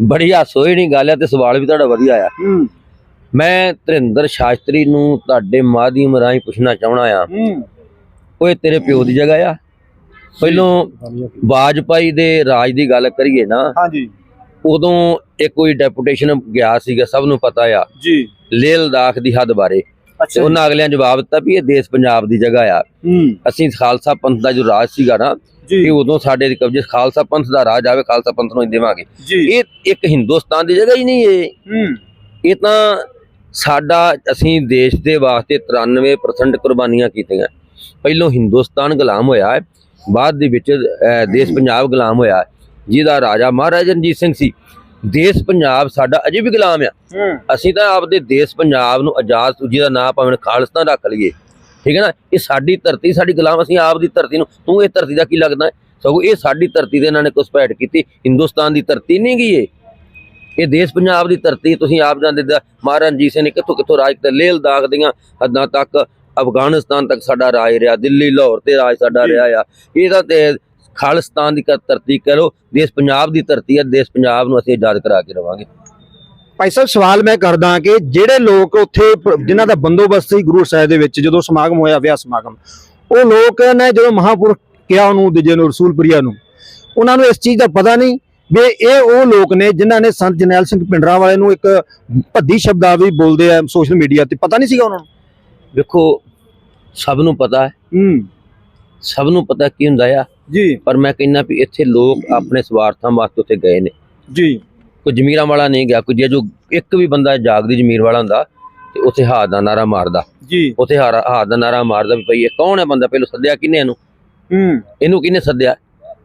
ਬੜੀ ਹਾਸੋਈ ਨਹੀਂ ਗੱਲ ਹੈ ਤੇ ਸਵਾਲ ਵੀ ਤੁਹਾਡਾ ਵਧੀਆ ਆ। ਮੈਂ ਧਰਿੰਦਰ ਸ਼ਾਸਤਰੀ ਨੂੰ ਤੁਹਾਡੇ ਮਾਧਿਅਮ ਰਾਹੀਂ ਪੁੱਛਣਾ ਚਾਹਣਾ ਆ। ਓਏ ਤੇਰੇ ਪਿਓ ਦੀ ਜਗ੍ਹਾ ਆ। ਪਹਿਲੋਂ ਵਾਜਪਾਈ ਦੇ ਰਾਜ ਦੀ ਗੱਲ ਕਰੀਏ ਨਾ ਹਾਂਜੀ। ਉਦੋਂ ਇੱਕ ਕੋਈ ਡੈਪੂਟੇਸ਼ਨ ਗਿਆ ਸੀਗਾ ਸਭ ਨੂੰ ਪਤਾ ਆ। ਜੀ। ਲੇਹ ਲਦਾਖ ਦੀ ਹੱਦ ਬਾਰੇ। ਤੇ ਉਹਨਾਂ ਅਗਲਿਆਂ ਜਵਾਬ ਦਿੱਤਾ ਵੀ ਇਹ ਦੇਸ਼ ਪੰਜਾਬ ਦੀ ਜਗ੍ਹਾ ਆ। ਅਸੀਂ ਖਾਲਸਾ ਪੰਥ ਦਾ ਜੋ ਰਾਜ ਸੀਗਾ ਨਾ ਇਹ ਉਦੋਂ ਸਾਡੇ ਦੇ ਕਬਜ਼ੇ ਖਾਲਸਾ ਪੰਥ ਦਾ ਰਾਜ ਆਵੇ ਖਾਲਸਾ ਪੰਥ ਨੂੰ ਦੇਵਾਂਗੇ। ਇਹ ਇੱਕ ਹਿੰਦੁਸਤਾਨ ਦੀ ਜਗ੍ਹਾ ਹੀ ਨਹੀਂ ਇਹ। ਇਹ ਤਾਂ ਸਾਡਾ ਅਸੀਂ ਦੇਸ਼ ਦੇ ਵਾਸਤੇ 93% ਕੁਰਬਾਨੀਆਂ ਕੀਤੀਆਂ। ਪਹਿਲੋਂ ਹਿੰਦੁਸਤਾਨ ਗੁਲਾਮ ਹੋਇਆ। ਹੈ ਬਾਅਦ ਦੇ ਵਿੱਚ ਦੇਸ਼ ਪੰਜਾਬ ਗੁਲਾਮ ਹੋਇਆ। ਜਿਹਦਾ ਰਾਜਾ ਮਹਾਰਾਜਾ ਰਣਜੀਤ ਸਿੰਘ ਸੀ। ਦੇਸ਼ ਪੰਜਾਬ ਸਾਡਾ ਅਜੇ ਵੀ ਗੁਲਾਮ ਆ। ਅਸੀਂ ਤਾਂ ਆਪਦੇ ਦੇਸ਼ ਪੰਜਾਬ ਨੂੰ ਆਜ਼ਾਦ ਜਿਹਦਾ ਨਾਂ ਭਾਵੇਂ ਖਾਲਿਸਤਾਨ ਰੱਖ ਲਈਏ। ਠੀਕ ਹੈ ਨਾ? ਇਹ ਸਾਡੀ ਧਰਤੀ ਸਾਡੀ ਗੁਲਾਮ ਅਸੀਂ ਆਪ ਦੀ ਧਰਤੀ ਨੂੰ ਤੂੰ ਇਹ ਧਰਤੀ ਦਾ ਕੀ ਲੱਗਦਾ? ਸਗੋਂ ਇਹ ਸਾਡੀ ਧਰਤੀ ਦੇ ਇਹਨਾਂ ਨੇ ਘੁਸਪੈਠ ਕੀਤੀ। ਹਿੰਦੁਸਤਾਨ ਦੀ ਧਰਤੀ ਨਹੀਂ ਗਈ ਇਹ। ਇਹ ਦੇਸ਼ ਪੰਜਾਬ ਦੀ ਧਰਤੀ ਤੁਸੀਂ ਆਪ ਜਾਣਦੇ ਮਹਾਰਾਜਾ ਰਣਜੀਤ ਸਿੰਘ ਨੇ ਕਿੱਥੋਂ ਕਿੱਥੋਂ ਰਾਜ ਕੀਤਾ। ਲੇਹ ਲਦਾਖ ਦੀਆਂ ਹੱਦਾਂ ਤੱਕ ਅਫਗਾਨਿਸਤਾਨ ਤੱਕ ਸਾਡਾ ਰਾਜ ਰਿਹਾ ਦਿੱਲੀ ਲਾਹੌਰ ਤੇ ਰਾਜ ਸਾਡਾ। ਰਿਹਾ ਆ। ਇਹਦਾ ਤੇ ਖਾਲਿਸਤਾਨ ਦੀ ਧਰਤੀ ਕਹ ਲੋ ਦੇਸ਼ ਪੰਜਾਬ ਦੀ ਧਰਤੀ ਹੈ ਦੇਸ਼ ਪੰਜਾਬ ਨੂੰ ਅਸੀਂ ਆਜ਼ਾਦ ਕਰਾ ਕੇ ਰਵਾਂਗੇ। ਭਾਈ ਸਾਹਿਬ ਸਵਾਲ ਮੈਂ ਕਰਦਾ ਕਿ ਜਿਹੜੇ ਲੋਕ ਉੱਥੇ ਜਿਨ੍ਹਾਂ ਦਾ ਬੰਦੋਬਸਤ ਸੀ ਗੁਰੂ ਸਾਹਿਬ ਦੇ ਵਿੱਚ ਜਦੋਂ ਸਮਾਗਮ ਹੋਇਆ ਵਿਆਹ ਸਮਾਗਮ ਉਹ ਲੋਕ ਨੇ ਜਦੋਂ ਮਹਾਪੁਰਖ ਕਿਹਾ ਉਹਨੂੰ ਦੂਜੇ ਨੂੰ ਰਸੂਲਪੁਰੀਆ ਨੂੰ ਉਹਨਾਂ ਨੂੰ ਇਸ ਚੀਜ਼ ਦਾ ਪਤਾ ਨਹੀਂ ਵੀ ਇਹ ਉਹ ਲੋਕ ਨੇ ਜਿਨ੍ਹਾਂ ਨੇ ਸੰਤ ਜਰਨੈਲ ਸਿੰਘ ਪਿੰਡਰਾਂ ਵਾਲੇ ਨੂੰ ਇੱਕ ਭੱਦੀ ਸ਼ਬਦਾਵਲੀ ਬੋਲਦੇ ਆ ਸੋਸ਼ਲ ਮੀਡੀਆ ਤੇ ਪਤਾ ਨਹੀਂ ਸੀਗਾ ਉਹਨਾਂ ਨੂੰ। ਵੇਖੋ ਸਭ ਨੂੰ ਪਤਾ ਹੈ। ਹੂੰ। ਸਭ ਨੂੰ ਪਤਾ ਕੀ ਹੁੰਦਾ ਆ। ਜੀ। ਪਰ ਮੈਂ ਕਹਿੰਦਾ ਵੀ ਇੱਥੇ ਲੋਕ ਆਪਣੇ ਸਵਾਰਥਾਂ ਵਾਸਤੇ ਉੱਥੇ ਗਏ ਨੇ। ਜੀ। ਕੋਈ ਜ਼ਮੀਰਾਂ ਵਾਲਾ ਨਹੀਂ ਗਿਆ ਕੋਈ ਜੇ ਜੋ ਇੱਕ ਵੀ ਬੰਦਾ ਜਾਗਦੀ ਜ਼ਮੀਰ ਵਾਲਾ ਹੁੰਦਾ ਤੇ ਉੱਥੇ ਹਾਥ ਦਾ ਨਾਰਾ ਮਾਰਦਾ। ਜੀ। ਉੱਥੇ ਹਾਰਾ- ਹਾਥ ਦਾ ਨਾਰਾ ਮਾਰਦਾ ਵੀ ਭਈ ਇਹ ਕੌਣ ਹੈ ਬੰਦਾ ਪਹਿਲਾਂ ਸੱਦਿਆ ਕਿਹਨੇ ਇਹਨੂੰ? ਹੂੰ। ਇਹਨੂੰ ਕਿਹਨੇ ਸੱਦਿਆ?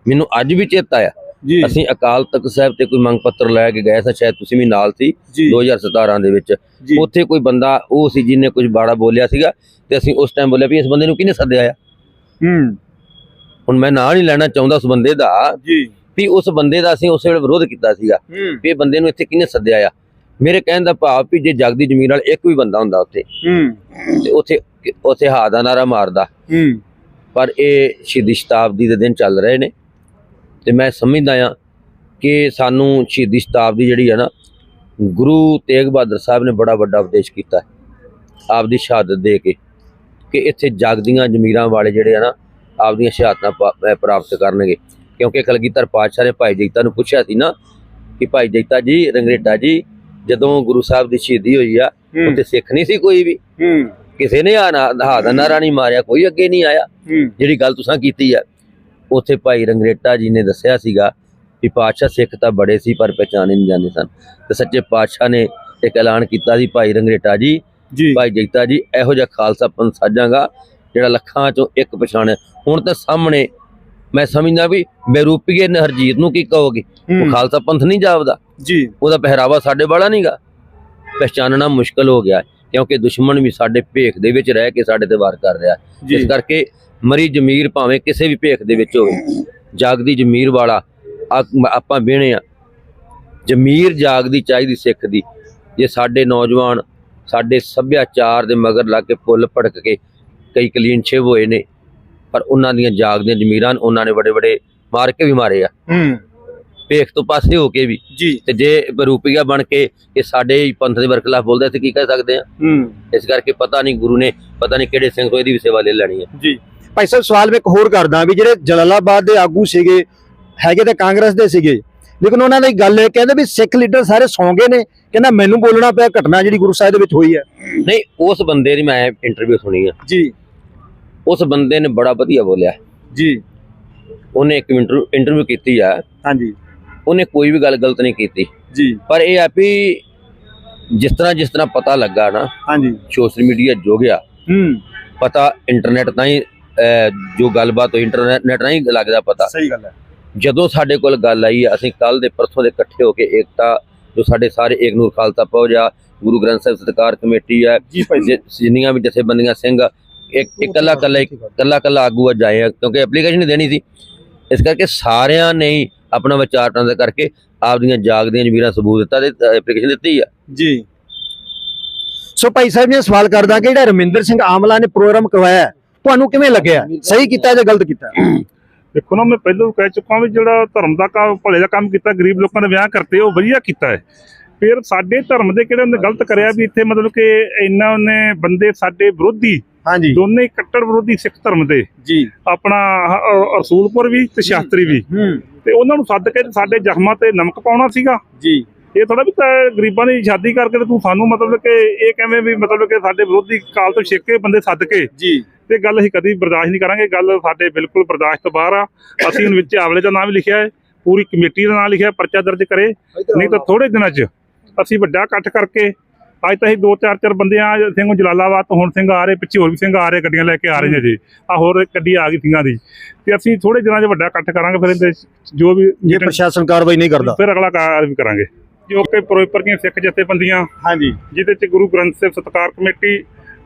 ਮੈਨੂੰ ਅੱਜ ਵੀ ਚੇਤਾ ਆ। ਅਸੀਂ ਅਕਾਲ ਤਖਤ ਸਾਹਿਬ ਤੇ ਕੋਈ ਮੰਗ ਪੱਤਰ ਲੈ ਕੇ ਗਏ ਸਾਂ ਸ਼ਾਇਦ ਤੁਸੀਂ ਵੀ ਨਾਲ ਸੀ ਜੀ। 2017 ਦੇ ਵਿੱਚ। ਉੱਥੇ ਕੋਈ ਬੰਦਾ ਉਹ ਸੀ ਜਿਹਨੇ ਕੁਝ ਬਾੜਾ ਬੋਲਿਆ ਸੀਗਾ ਤੇ ਅਸੀਂ ਉਸ ਟਾਈਮ ਬੋਲਿਆ ਵੀ ਇਸ ਬੰਦੇ ਨੂੰ ਕਿਹਨੇ ਸੱਦਿਆ ਆ? ਹੂੰ। ਹੁਣ ਮੈਂ ਨਾਂ ਨਹੀਂ ਲੈਣਾ ਚਾਹੁੰਦਾ ਉਸ ਬੰਦੇ ਦਾ। ਜੀ। ਵੀ ਉਸ ਬੰਦੇ ਦਾ ਅਸੀਂ ਉਸ ਵੇਲੇ ਵਿਰੋਧ ਕੀਤਾ ਸੀਗਾ ਵੀ ਇਹ ਬੰਦੇ ਨੂੰ ਇੱਥੇ ਕਿਹਨੇ ਸੱਦਿਆ ਆ? ਮੇਰੇ ਕਹਿਣ ਦਾ ਭਾਵ ਵੀ ਜੇ ਜਗਦੀ ਜ਼ਮੀਨ ਵਾਲ ਇੱਕ ਵੀ ਬੰਦਾ ਹੁੰਦਾ ਉੱਥੇ ਹੂੰ। ਤੇ ਉੱਥੇ ਉੱਥੇ ਹਾ ਦਾ ਨਾਰਾ ਮਾਰਦਾ। ਹੂੰ। ਪਰ ਇਹ ਸ਼ਹੀਦੀ ਸ਼ਤਾਬਦੀ ਦੇ ਦਿਨ ਚੱਲ ਰਹੇ ਨੇ। ਤੇ ਮੈਂ ਸਮਝਦਾ ਆ ਕਿ ਸਾਨੂੰ ਸ਼ਹੀਦੀ ਸ਼ਤਾਬਦੀ ਜਿਹੜੀ ਹੈ ਨਾ ਗੁਰੂ ਤੇਗ ਬਹਾਦਰ ਸਾਹਿਬ ਨੇ ਬੜਾ ਵੱਡਾ ਉਪਦੇਸ਼ ਕੀਤਾ ਹੈ ਆਪਦੀ ਸ਼ਹਾਦਤ ਦੇ ਕੇ ਕਿ ਇੱਥੇ ਜਗਦੀਆਂ ਜ਼ਮੀਰਾਂ ਵਾਲੇ ਜਿਹੜੇ ਆ ਨਾ ਆਪਦੀਆਂ ਸ਼ਹਾਦਤਾਂ ਪਾ- ਅਹ ਪ੍ਰਾਪਤ ਕਰਨਗੇ। ਕਿਉਂਕਿ ਕਲਗੀਧਰ ਪਾਤਸ਼ਾਹ ਨੇ ਭਾਈ ਜੈਤਾ ਨੂੰ ਪੁੱਛਿਆ ਸੀ ਨਾ ਕਿ ਭਾਈ ਜੈਤਾ ਜੀ ਰੰਗਰੇਟਾ ਜੀ ਜਦੋਂ ਗੁਰੂ ਸਾਹਿਬ ਦੀ ਸ਼ਹੀਦੀ ਹੋਈ ਆ ਉੱਥੇ ਸਿੱਖ ਨਹੀਂ ਸੀ ਕੋਈ ਵੀ। ਕਿਸੇ ਨੇ ਆ ਨਾ ਹਾ ਦਾ ਨਾਰਾ ਨਹੀਂ ਮਾਰਿਆ ਕੋਈ ਅੱਗੇ ਨਹੀਂ ਆਇਆ। ਜਿਹੜੀ ਗੱਲ ਤੁਸੀਂ ਕੀਤੀ ਆ ਉੱਥੇ ਭਾਈ ਰੰਗਰੇਟਾ ਜੀ ਨੇ ਦੱਸਿਆ ਸੀਗਾ ਕਿ ਪਾਤਸ਼ਾਹ ਸਿੱਖ ਤਾਂ ਬੜੇ ਸੀ ਪਰ ਪਛਾਣੇ ਨਹੀਂ ਜਾਂਦੇ ਸਨ। ਤੇ ਸੱਚੇ ਪਾਤਸ਼ਾਹ ਨੇ ਇੱਕ ਐਲਾਨ ਕੀਤਾ ਸੀ ਭਾਈ ਰੰਗਰੇਟਾ ਜੀ ਜੀ। ਭਾਈ ਜੈਤਾ ਜੀ ਇਹੋ ਜਿਹਾ ਖਾਲਸਾ ਪੰਥ ਸਾਜਾਂਗਾ ਜਿਹੜਾ ਲੱਖਾਂ ਚੋਂ ਇੱਕ ਪਛਾਣਿਆ ਹੁਣ ਤਾਂ ਸਾਹਮਣੇ ਮੈਂ ਸਮਝਦਾ ਵੀ ਬੇਰੂਪੀਏ ਨੇ ਹਰਜੀਤ ਨੂੰ ਕੀ ਕਹੋਗੇ? ਉਹ ਖਾਲਸਾ ਪੰਥ ਨਹੀਂ ਜਾਪਦਾ। ਜੀ। ਉਹਦਾ ਪਹਿਰਾਵਾ ਸਾਡੇ ਵਾਲਾ ਨਹੀਂਗਾ ਪਛਾਣਨਾ ਮੁਸ਼ਕਲ ਹੋ ਗਿਆ ਕਿਉਂਕਿ ਦੁਸ਼ਮਣ ਵੀ ਸਾਡੇ ਭੇਖ ਦੇ ਵਿੱਚ ਰਹਿ ਕੇ ਸਾਡੇ ਤੇ ਵਾਰ ਕਰ ਰਿਹਾ। ਇਸ ਕਰਕੇ ਮਰੀ ਜ਼ਮੀਰ ਭਾਵੇਂ ਕਿਸੇ ਵੀ ਭੇਖ ਦੇ ਵਿੱਚ ਹੋਵੇ ਜਾਗਦੀ ਜ਼ਮੀਰ ਵਾਲਾ ਆਪਾਂ ਬਿਹਣੇ ਆ। ਜ਼ਮੀਰ ਜਾਗਦੀ ਚਾਹੀਦੀ ਸਿੱਖ ਦੀ। ਜੇ ਸਾਡੇ ਨੌਜਵਾਨ ਸਾਡੇ ਸੱਭਿਆਚਾਰ ਦੇ ਮਗਰ ਲੱਗ ਕੇ ਫੁੱਲ ਭੜਕ ਕੇ ਕਈ ਕਲੀਨਛੇ ਹੋਏ ਨੇ ਪਰ ਉਹਨਾਂ ਦੀਆਂ ਜਾਗਦੀਆਂ ਜ਼ਮੀਰਾਂ ਉਹਨਾਂ ਨੇ ਬੜੇ ਬੜੇ ਮਾਰ ਕੇ ਵੀ ਮਾਰੇ ਆ। ਹੂੰ। ਭੇਖ ਤੋਂ ਪਾਸੇ ਹੋ ਕੇ ਵੀ। ਜੀ। ਤੇ ਜੇ ਬਰੂਪੀਆ ਬਣ ਕੇ ਇਹ ਸਾਡੇ ਪੰਥ ਦੇ ਵਰਖਲਾਫ ਬੋਲਦੇ ਤੇ ਕੀ ਕਹਿ ਸਕਦੇ ਆ? ਹੂੰ। ਇਸ ਕਰਕੇ ਪਤਾ ਨਹੀਂ ਗੁਰੂ ਨੇ ਪਤਾ ਨਹੀਂ ਕਿਹੜੇ ਸਿੰਘ ਤੋਂ ਇਹਦੀ ਵੀ ਸੇਵਾ ਲੈ ਲੈਣੀ ਹੈ ਜੀ। ਭਾਈ ਸਾਹਿਬ ਸਵਾਲ ਮੈਂ ਇੱਕ ਹੋਰ ਕਰਦਾ ਵੀ ਜਿਹੜੇ ਜਲਾਲਾਬਾਦ ਦੇ ਆਗੂ ਸੀਗੇ ਹੈਗੇ ਤੇ ਕਾਂਗਰਸ ਦੇ ਸੀਗੇ ਲੇਕਿਨ ਉਹਨਾਂ ਦੀ ਗੱਲ ਇਹ ਕਹਿੰਦੇ ਵੀ ਸਿੱਖ ਲੀਡਰ ਸਾਰੇ ਸੌਂ ਗਏ ਨੇ ਕਹਿੰਦਾ ਮੈਨੂੰ ਬੋਲਣਾ ਪਿਆ ਘਟਨਾ ਜਿਹੜੀ ਗੁਰੂ ਸਾਹਿਬ ਦੇ ਵਿੱਚ ਹੋਈ ਹੈ। ਨਹੀਂ ਉਸ ਬੰਦੇ ਦੀ ਮੈਂ ਇੰਟਰਵਿਊ ਸੁਣੀ ਆ। ਜੀ। ਉਸ ਬੰਦੇ ਨੇ ਬੜਾ ਵਧੀਆ ਬੋਲਿਆ। ਜੀ। ਉਹਨੇ ਇੱਕ ਇੰਟਰਵਿਊ ਕੀਤੀ ਆ। ਹਾਂਜੀ। ਉਹਨੇ ਕੋਈ ਵੀ ਗੱਲ ਗਲਤ ਨਹੀਂ ਕੀਤੀ। ਜੀ। ਪਰ ਇਹ ਆ ਵੀ ਜਿਸ ਤਰ੍ਹਾਂ ਜਿਸ ਤਰ੍ਹਾਂ ਪਤਾ ਲੱਗਾ ਨਾ ਹਾਂਜੀ। ਸੋਸ਼ਲ ਮੀਡੀਆ ਜੋ ਗਿਆ ਹੂੰ। ਪਤਾ ਇੰਟਰਨੈਟ ਤਾਂ ਹੀ ਜੋ ਗੱਲਬਾਤ ਹੋਈ ਇੰਟਰਨੈਟ ਨਹੀਂ ਲੱਗਦਾ ਪਤਾ। ਸਹੀ ਗੱਲ ਹੈ। ਜਦੋਂ ਸਾਡੇ ਕੋਲ ਗੱਲ ਆਈ ਅਸੀਂ ਕੱਲ ਦੇ ਪਰਸੋਂ ਦੇ ਇਕੱਠੇ ਹੋ ਕੇ ਏਕਤਾ ਜੋ ਸਾਡੇ ਸਾਰੇ ਏਕ ਨੂਰ ਖਾਲਸਾ ਫੌਜ ਆ ਗੁਰੂ ਗ੍ਰੰਥ ਸਾਹਿਬ ਸਤਿਕਾਰ ਕਮੇਟੀ ਆ ਜੀ ਭਾਈ ਜਿ- ਜਿੰਨੀਆਂ ਵੀ ਜਥੇਬੰਦੀਆਂ ਸਿੰਘ ਇੱਕ ਇਕੱਲਾ ਇਕੱਲਾ ਇਕੱਲਾ ਇਕੱਲਾ ਆਗੂ ਆ ਕਿਉਂਕਿ ਐਪਲੀਕੇਸ਼ਨ ਹੀ ਦੇਣੀ ਸੀ। ਇਸ ਕਰਕੇ ਸਾਰਿਆਂ ਨੇ ਹੀ ਆਪਣਾ ਵਿਚਾਰ ਟਾਂਦਾ ਕਰਕੇ ਆਪਦੀਆਂ ਜਾਗਦੀਆਂ ਜ਼ਮੀਰਾਂ ਸਬੂਤ ਦਿੱਤਾ ਤੇ ਐਪਲੀਕੇਸ਼ਨ ਦਿੱਤੀ ਆ। ਜੀ। ਸੋ ਭਾਈ ਸਾਹਿਬ ਨੇ ਸਵਾਲ ਕਰਦਾ ਕਿ ਜਿਹੜਾ ਰਮਿੰਦਰ ਸਿੰਘ ਆਮਲਾ ਨੇ ਪ੍ਰੋਗਰਾਮ ਕਰਵਾਇਆ ਹੈ, ਤੁਹਾਨੂੰ ਕਿਵੇਂ ਲੱਗਿਆ? ਸਹੀ ਕੀਤਾ ਜਾਂ ਗਲਤ ਕੀਤਾ? ਦੇਖੋ ਨਾ ਮੈਂ ਪਹਿਲਾਂ ਵੀ ਕਹਿ ਚੁੱਕਾ ਵੀ ਜਿਹੜਾ ਧਰਮ ਦਾ ਕੰਮ ਭਲੇ ਦਾ ਕੰਮ ਕੀਤਾ ਗਰੀਬ ਲੋਕਾਂ ਦੇ ਵਿਆਹ ਕਰਤੇ ਉਹ ਵਧੀਆ ਕੀਤਾ ਹੈ। ਫਿਰ ਸਾਡੇ ਧਰਮ ਦੇ ਕਿਹੜੇ ਉਹਨੇ ਗਲਤ ਕਰਿਆ ਵੀ ਇੱਥੇ ਮਤਲਬ ਕਿ ਇੰਨਾ ਉਹਨੇ ਬੰਦੇ ਸਾਡੇ ਵਿਰੋਧੀ ਹਾਂਜੀ। ਦੋਨੇ ਕੱਟੜ ਵਿਰੋਧੀ ਸਿੱਖ ਧਰਮ ਦੇ। ਜੀ। ਆਪਣਾ ਰਸੂਲਪੁਰ ਵੀ ਤੇ ਸ਼ਾਸਤਰੀ ਵੀ। ਤੇ ਉਹਨਾਂ ਨੂੰ ਸੱਦ ਕੇ ਸਾਡੇ ਜ਼ਖਮਾਂ ਤੇ ਨਮਕ ਪਾਉਣਾ ਸੀਗਾ। ਜੀ। ਇਹ ਥੋੜਾ ਵੀ ਗਰੀਬਾਂ ਦੀ ਸ਼ਾਦੀ ਕਰਕੇ ਤੇ ਤੂੰ ਸਾਨੂੰ ਮਤਲਬ ਕਿ ਇਹ ਕਿਵੇਂ ਵੀ ਮਤਲਬ ਕਿ ਸਾਡੇ ਵਿਰੋਧੀ ਕਾਲ ਤੋਂ ਛੇਕੇ ਬੰਦੇ ਸੱਦ ਕੇ। ਜੀ। ਤੇ ਗੱਲ ਅਸੀਂ ਕਦੀ ਬਰਦਾਸ਼ਤ ਨਹੀਂ ਕਰਾਂਗੇ। ਗੱਲ ਸਾਡੇ ਬਿਲਕੁਲ ਬਰਦਾਸ਼ਤ ਤੋਂ ਬਾਹਰ ਆ। ਅਸੀਂ ਵਿੱਚ ਆਵਲੇ ਦਾ ਨਾਮ ਵੀ ਲਿਖਿਆ ਹੈ ਪੂਰੀ ਕਮੇਟੀ ਦਾ ਨਾਮ ਲਿਖਿਆ ਪਰਚਾ ਦਰਜ ਕਰੇ। ਨਹੀਂ ਤਾਂ ਥੋੜੇ ਦਿਨਾਂ 'ਚ ਅਸੀਂ ਵੱਡਾ ਇਕੱਠ ਕਰਕੇ ਅੱਜ ਤਾਂ ਅਸੀਂ ਦੋ ਚਾਰ ਚਾਰ ਬੰਦੇ ਆ ਸਿੰਘ ਜਲਾਲਾਬਾਦ ਤੋਂ ਹੁਣ ਸਿੰਘ ਆ ਰਹੇ ਪਿੱਛੇ ਹੋਰ ਵੀ ਸਿੰਘ ਆ ਰਹੇ ਗੱਡੀਆਂ ਲੈ ਕੇ ਆ ਰਹੇ ਨੇ ਜੀ ਆ ਹੋਰ ਗੱਡੀ ਆ ਗਈ ਸਿੰਘਾਂ ਦੀ। ਤੇ ਅਸੀਂ ਥੋੜੇ ਦਿਨਾਂ 'ਚ ਵੱਡਾ ਇਕੱਠ ਕਰਾਂਗੇ ਫਿਰ ਇਹਦੇ ਜੋ ਵੀ ਜੇ ਪ੍ਰਸ਼ਾਸਨ ਕਾਰਵਾਈ ਨਹੀਂ ਕਰਦਾ। ਫਿਰ ਅਗਲਾ ਕਾਰਜ ਵੀ ਕਰਾਂਗੇ। ਜੋ ਕਿ ਫਿਰੋਜ਼ਪੁਰ ਦੀਆਂ ਸਿੱਖ ਜਥੇਬੰਦੀਆਂ ਹਾਂਜੀ। ਜਿਹਦੇ ਚ ਗੁਰੂ ਗ੍ਰੰਥ ਸਾਹਿਬ ਸਤਕਾਰ ਕਮੇਟੀ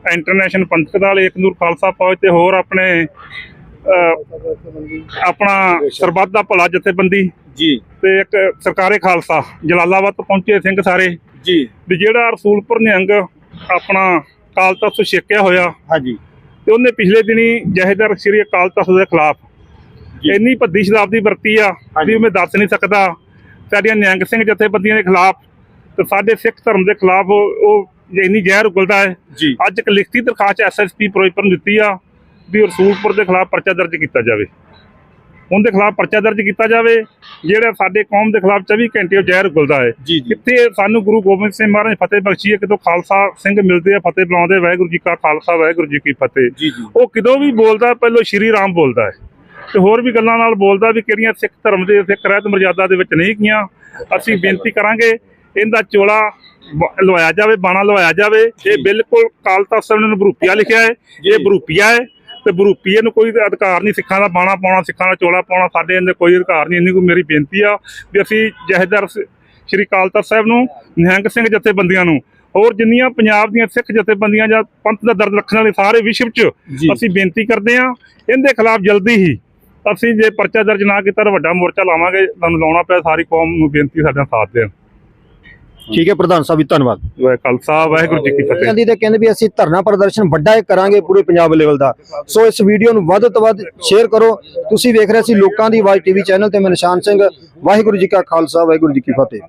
ਇੰਟਰਨੈਸ਼ਨਲ ਪੰਥਕ ਦਲ ਏਕ ਨੂਰ ਖਾਲਸਾ ਫੌਜ ਤੇ ਹੋਰ ਆਪਣੇ ਆਪਣਾ ਸਰਬੱਤ ਦਾ ਭਲਾ ਜਥੇਬੰਦੀ ਜੀ। ਤੇ ਇੱਕ ਸਰਕਾਰੇ ਖਾਲਸਾ ਜਲਾਲਾਬਾਦ ਤੋਂ ਪਹੁੰਚੇ ਸਿੰਘ ਸਾਰੇ। ਜੀ। ਵੀ ਜਿਹੜਾ ਰਸੂਲਪੁਰ ਨਿਹੰਗ ਆਪਣਾ ਅਕਾਲ ਤਖਤ ਤੋਂ ਛੇਕਿਆ ਹੋਇਆ ਹਾਂਜੀ। ਤੇ ਉਹਨੇ ਪਿਛਲੇ ਦਿਨੀ ਜਹੇਦਾਰ ਸ੍ਰੀ ਅਕਾਲ ਤਖਤ ਦੇ ਖਿਲਾਫ। ਇੰਨੀ ਭੱਦੀ ਸ਼ਤਾਬਦੀ ਵਰਤੀ ਆ। ਵੀ ਮੈਂ ਦੱਸ ਨਹੀਂ ਸਕਦਾ। ਸਾਡੀਆਂ ਨਿਹੰਗ ਸਿੰਘ ਜਥੇਬੰਦੀਆਂ ਦੇ ਖਿਲਾਫ ਤੇ ਸਾਡੇ ਸਿੱਖ ਧਰਮ ਦੇ ਖਿਲਾਫ ਉਹ ਇੰਨੀ ਜ਼ਹਿਰ ਉਗਲਦਾ ਹੈ ਜੀ। ਅੱਜ ਇੱਕ ਲਿਖਤੀ ਦਰਖਾਸਤ ਐਸਐਸਪੀ ਫਿਰੋਜ਼ਪੁਰ ਨੂੰ ਦਿੱਤੀ ਆ ਵੀ ਰਸੂਲਪੁਰ ਦੇ ਖਿਲਾਫ ਪਰਚਾ ਦਰਜ ਕੀਤਾ ਜਾਵੇ। ਉਹਦੇ ਖਿਲਾਫ ਪਰਚਾ ਦਰਜ ਕੀਤਾ ਜਾਵੇ ਜਿਹੜਾ ਸਾਡੇ ਕੌਮ ਦੇ ਖਿਲਾਫ 24 ਘੰਟੇ ਉਹ ਜ਼ਹਿਰ ਉਗਲਦਾ ਹੈ। ਕਿੱਥੇ ਸਾਨੂੰ ਗੁਰੂ ਗੋਬਿੰਦ ਸਿੰਘ ਮਹਾਰਾਜ ਫਤਿਹ ਬਖਸ਼ੀ ਹੈ ਕਿਤੋਂ ਖਾਲਸਾ ਸਿੰਘ ਮਿਲਦੇ ਆ ਫਤਿਹ ਬੁਲਾਉਂਦੇ ਵਾਹਿਗੁਰੂ ਜੀ ਕਾ ਖਾਲਸਾ ਵਾਹਿਗੁਰੂ ਜੀ ਕੀ ਫਤਿਹ। ਉਹ ਕਿਦੋਂ ਵੀ ਬੋਲਦਾ ਪਹਿਲਾਂ ਸ਼੍ਰੀ ਰਾਮ ਬੋਲਦਾ ਹੈ। ਤੇ ਹੋਰ ਵੀ ਗੱਲਾਂ ਨਾਲ ਬੋਲਦਾ ਵੀ ਕਿਹੜੀਆਂ ਸਿੱਖ ਧਰਮ ਦੇ ਸਿੱਖ ਰਹਿਤ ਮਰਜ਼ਾਦਾ ਦੇ ਵਿੱਚ ਨਹੀਂ ਗਈਆਂ। ਅਸੀਂ ਬੇਨਤੀ ਕਰਾਂਗੇ ਇਹਦਾ ਚੋਲਾ ਲਵਾਇਆ ਜਾਵੇ ਬਾਣਾ ਲਵਾਇਆ ਜਾਵੇ। ਇਹ ਬਿਲਕੁਲ ਕਾਲ ਤਖਤ ਸਾਹਿਬ ਨੇ ਬਰੂਪੀਆ ਲਿਖਿਆ ਹੈ। ਇਹ ਬਰੂਪੀਆ ਹੈ ਤੇ ਬਰੂਪੀਏ ਨੂੰ ਕੋਈ ਅਧਿਕਾਰ ਨਹੀਂ ਸਿੱਖਾਂ ਦਾ ਬਾਣਾ ਪਾਉਣਾ ਸਿੱਖਾਂ ਦਾ ਚੋਲਾ ਪਾਉਣਾ ਸਾਡੇ ਅੰਦਰ ਕੋਈ ਅਧਿਕਾਰ ਨਹੀਂ ਇੰਨੀ ਕੋਈ ਮੇਰੀ ਬੇਨਤੀ ਆ ਵੀ ਅਸੀਂ ਜਹੇਦਾਰ ਸ਼੍ਰੀ ਅਕਾਲ ਤਖਤ ਸਾਹਿਬ ਨੂੰ ਨਿਹੰਗ ਸਿੰਘ ਜਥੇਬੰਦੀਆਂ ਨੂੰ ਹੋਰ ਜਿੰਨੀਆਂ ਪੰਜਾਬ ਦੀਆਂ ਸਿੱਖ ਜਥੇਬੰਦੀਆਂ ਜਾਂ ਪੰਥ ਦਾ ਦਰਦ ਰੱਖਣ ਵਾਲੇ ਸਾਰੇ ਵਿਸ਼ਵ 'ਚ ਅਸੀਂ ਬੇਨਤੀ ਕਰਦੇ ਹਾਂ ਇਹਦੇ ਖਿਲਾਫ ਜਲਦੀ ਹੀ ਅਸੀਂ ਜੇ ਪਰਚਾ ਦਰਜ ਨਾ ਕੀਤਾ ਤਾਂ ਵੱਡਾ ਮੋਰਚਾ ਲਾਵਾਂਗੇ ਤੁਹਾਨੂੰ ਲਾਉਣਾ ਪਿਆ ਸਾਰੀ ਕੌਮ ਨੂੰ ਬੇਨਤੀ ਸਾਡਾ ਸਾਥ ਦੇਣ। ਠੀਕ ਹੈ ਪ੍ਰਧਾਨ ਸਾਹਿਬ ਜੀ ਧੰਨਵਾਦ। ਵਾਹਿ ਖਾਲਸਾ ਵਾਹਿਗੁਰੂ ਜੀ ਕੀ ਫਤਿਹ। ਕਹਿੰਦੀ ਤੇ ਕਹਿੰਦੇ ਵੀ ਅਸੀਂ ਧਰਨਾ ਪ੍ਰਦਰਸ਼ਨ ਵੱਡਾ ਇੱਕ ਕਰਾਂਗੇ ਪੂਰੇ ਪੰਜਾਬ ਲੈਵਲ ਦਾ। ਸੋ ਇਸ ਵੀਡੀਓ ਨੂੰ ਵੱਧ ਤੋਂ ਵੱਧ ਸ਼ੇਅਰ ਕਰੋ। ਤੁਸੀਂ ਵੇਖ ਰਹੇ ਸੀ ਲੋਕਾਂ ਦੀ ਆਵਾਜ਼ ਟੀਵੀ ਚੈਨਲ ਤੇ ਮੈਂ ਨਿਸ਼ਾਨ ਸਿੰਘ। ਵਾਹਿਗੁਰੂ ਜੀ ਕਾ ਖਾਲਸਾ ਵਾਹਿਗੁਰੂ ਜੀ ਕੀ ਫਤਿਹ।